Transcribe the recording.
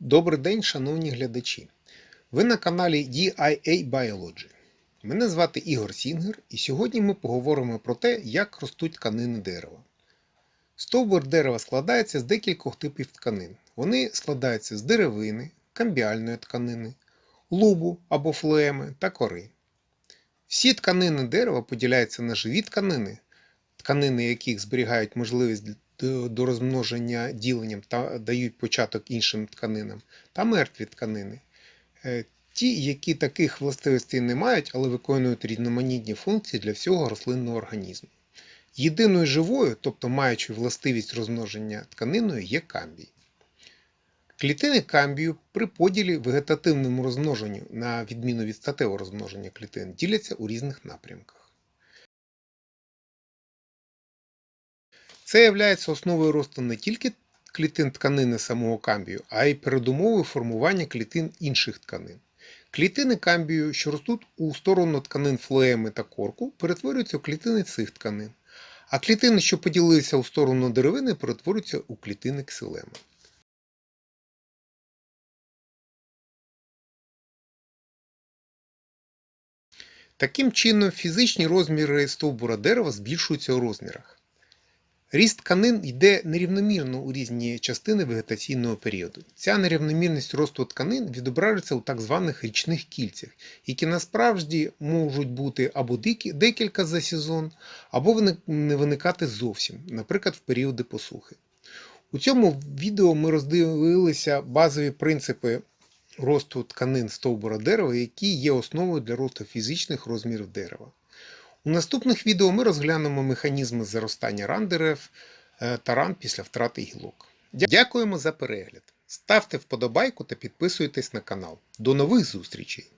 Добрий день, шановні глядачі. Ви на каналі DIA Biology. Мене звати Ігор Сінгер, і сьогодні ми поговоримо про те, як ростуть тканини дерева. Стовбур дерева складається з декількох типів тканин. Вони складаються з деревини, камбіальної тканини, лубу або флоеми та кори. Всі тканини дерева поділяються на живі тканини, тканини яких зберігають можливість до розмноження діленням та дають початок іншим тканинам, та мертві тканини. Е, Ті, які таких властивостей не мають, але виконують різноманітні функції для всього рослинного організму. Єдиною живою, тобто маючи властивість розмноження тканиною, є камбій. Клітини камбію при поділі вегетативному розмноженню, на відміну від статевого розмноження клітин, діляться у різних напрямках. Це є основою росту не тільки клітин тканини самого камбію, а й передумовою формування клітин інших тканин. Клітини камбію, що ростуть у сторону тканин флоеми та корку, перетворюються у клітини цих тканин, а клітини, що поділилися у сторону деревини, перетворюються у клітини ксилеми. Таким чином, фізичні розміри стовбура дерева збільшуються у розмірах. Ріст тканин йде нерівномірно у різні частини вегетаційного періоду. Ця нерівномірність росту тканин відображується у так званих річних кільцях, які насправді можуть бути або декілька за сезон, або не виникати зовсім, наприклад, в періоди посухи. У цьому відео ми роздивилися базові принципи росту тканин стовбура дерева, які є основою для росту фізичних розмірів дерева. У наступних відео ми розглянемо механізми заростання ран дерев та ран після втрати гілок. Дякуємо за перегляд. Ставте вподобайку та підписуйтесь на канал. До нових зустрічей!